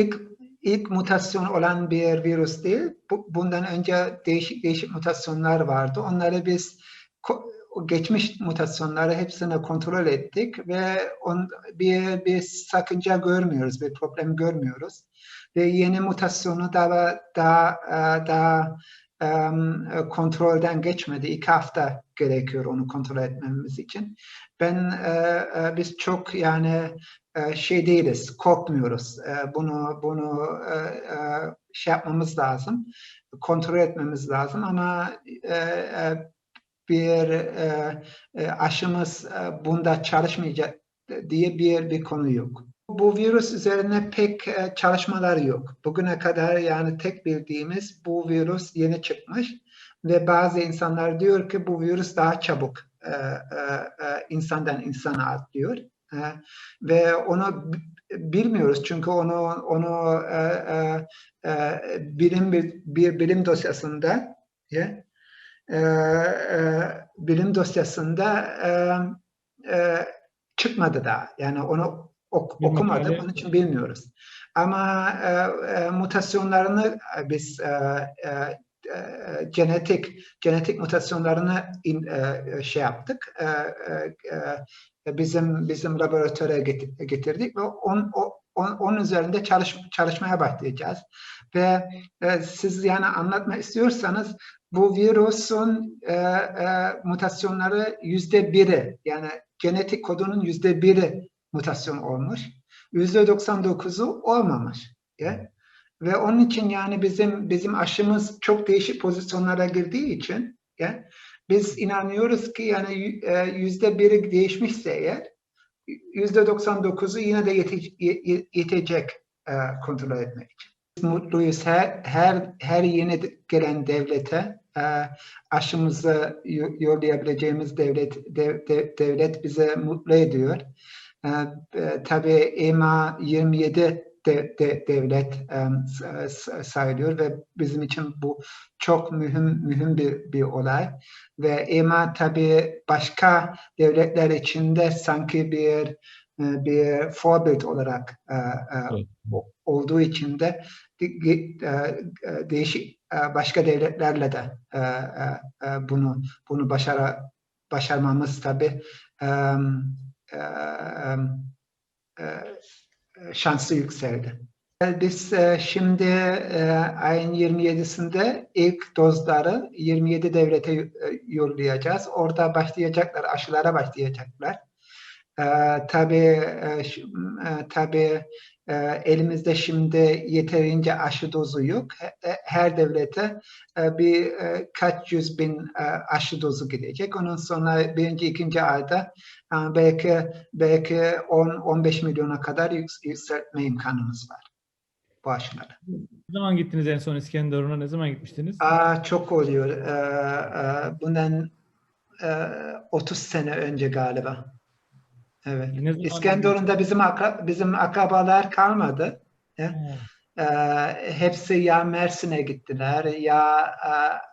İlk, ilk mutasyon olan bir virüs değil. Bu- bundan önce değişik değişik mutasyonlar vardı. Onları biz geçmiş mutasyonları hepsini kontrol ettik ve on, bir, bir sakınca görmüyoruz, bir problem görmüyoruz. Ve yeni mutasyonu daha daha e, daha kontrolden geçmedi. İki hafta gerekiyor onu kontrol etmemiz için. Ben e, e, biz çok yani e, şey değiliz, korkmuyoruz. E, bunu bunu e, e, şey yapmamız lazım, kontrol etmemiz lazım ama e, e, bir e, e, aşımız e, bunda çalışmayacak diye bir bir konu yok. Bu virüs üzerine pek e, çalışmalar yok. Bugüne kadar yani tek bildiğimiz bu virüs yeni çıkmış ve bazı insanlar diyor ki bu virüs daha çabuk e, e, e, insandan insana atlıyor. E, ve onu bilmiyoruz çünkü onu onu e, e, e, bilim bir, bir bilim dosyasında ya, e, e, bilim dosyasında e, e, çıkmadı daha. Yani onu ok- makale- onun için bilmiyoruz. Ama e, e, mutasyonlarını e, biz e, e, e, genetik genetik mutasyonlarını in- e, şey yaptık. E, e, e, bizim bizim laboratuvara get- getirdik ve on, o- on, onun üzerinde çalış, çalışmaya başlayacağız. Ve e, siz yani anlatma istiyorsanız bu virüsün e, e, mutasyonları yüzde biri yani genetik kodunun yüzde biri mutasyon olmuş. Yüzde 99'u olmamış. Ya. Ve onun için yani bizim bizim aşımız çok değişik pozisyonlara girdiği için ya, biz inanıyoruz ki yani e, yüzde biri değişmişse eğer yüzde 99'u yine de yete- ye- yetecek e, kontrol etmek için. Mutluyuz her her her yeni gelen devlete e, aşımızı yo- yollayabileceğimiz devlet dev- dev- devlet bize mutlu ediyor. E, e, tabii EMA 27 de, de- devlet e, sayılıyor ve bizim için bu çok mühim mühim bir, bir olay ve EMA tabii başka devletler içinde sanki bir e, bir forbild olarak e, e, Evet. olduğu için de de- de- değişik başka devletlerle de bunu bunu başara başarmamız tabii şansı yükseldi. Biz şimdi ayın 27'sinde ilk dozları 27 devlete yollayacağız. Orada başlayacaklar, aşılara başlayacaklar. Tabii tabii e, elimizde şimdi yeterince aşı dozu yok. He- e, Her devlete e, bir e, kaç yüz bin e, aşı dozu gidecek. Ondan sonra birinci, ikinci ayda e, belki belki 10-15 milyona kadar yüks- yükseltme imkanımız var bu aşıları. Ne zaman gittiniz en son İskenderun'a? Ne zaman gitmiştiniz? Aa, çok oluyor. Ee, bundan e, 30 sene önce galiba. Evet. Ne zaman İskenderun'da bizim akra- bizim akrabalar kalmadı. Ha, Ee, hepsi ya Mersin'e gittiler ya e,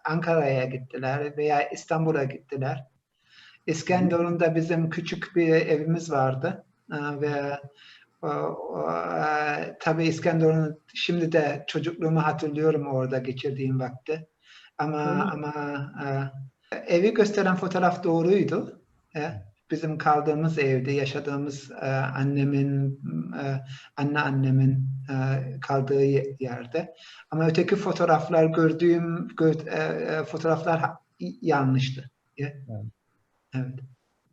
Ankara'ya gittiler veya İstanbul'a gittiler. İskenderun'da bizim küçük bir evimiz vardı Ee, ve o, o, e, tabii İskenderun şimdi de çocukluğumu hatırlıyorum orada geçirdiğim vakti. Ama Hı. ama e, evi gösteren fotoğraf doğruydu. E, bizim kaldığımız evde yaşadığımız e, annemin e, anneannemin e, kaldığı ye- yerde. Ama öteki fotoğraflar gördüğüm gö- e, e, fotoğraflar yanlıştı. Ya. Evet. Evet.